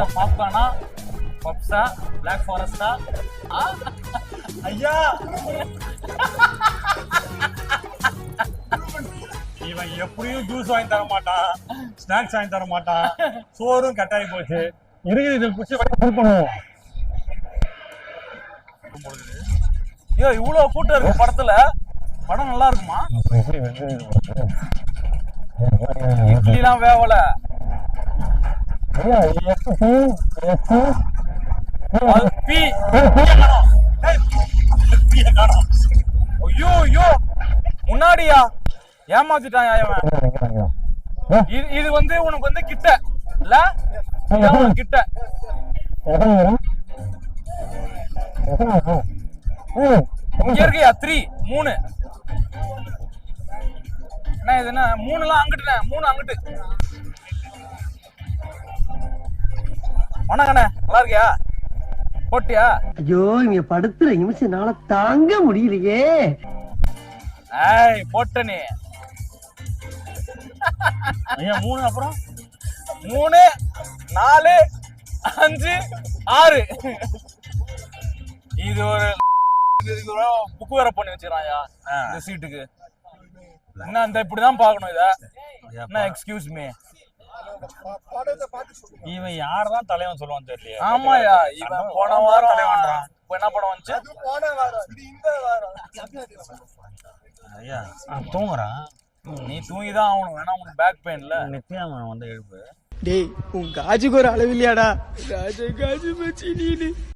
இந்த பாப்கார்னா பப்ஸா பிளாக் ஃபாரஸ்டா ஐயா! இவன் எப்படியும் ஜூஸ் வாங்கி தர மாட்டான். ஸ்நாக்ஸ் வாங்கி தர மாட்டான். சோறும் கட்டாயி போச்சு. இருக்குது இதை குச்சி ஹெல்ப் பண்ணுவோம் ஐயோ இவ்வளவு கூட்டம் இருக்கு படத்துல. படம் நல்லா இருக்குமா? இட்லிலாம் வேவல. முன்னாடியா? ஏமாத்திட்டான் இது வந்து உனக்கு வந்து கிட்ட. இல்ல? உனக்கு கிட்ட. இங்க இருக்கியா? த்ரீ மூணு. என்ன இது என்ன? மூணுலாம் அங்கிட்டு மூணு அங்கிட்டு. வணக்கண்ணே. நல்லா இருக்கியா? போட்டியா? ஐயோ இங்க படுத்துற நிமிஷம்னால தாங்க முடியலையே. ஏய் போட்ட நீ. ஐயா மூணு அப்புறம்? மூணு நாலு அஞ்சு ஆறு. இது ஒரு இதுக்கு புக் வேற பண்ணி வச்சிடறான்யா இந்த சீட்டுக்கு. என்ன இந்த இப்படிதான் பார்க்கணும் இத? என்ன எக்ஸ்கியூஸ் மீ இவன் யாரதான் தலைவன் சொல்லுவான் தெரியல ஆமாயா இவன் போன வாரம் தலைவன்றான். இப்போ என்ன படம் வந்துச்சு? ஐயா தூங்குறான் நீ தூங்கிதான் ஆகணும். வேணா உனக்கு பேக் பெயின்ல நித்யாமன் வந்து எழுப்பு. டேய் உன் காஜுக்கு ஒரு அளவில்லையாடா ராஜா காஜு மச்சி நீனு.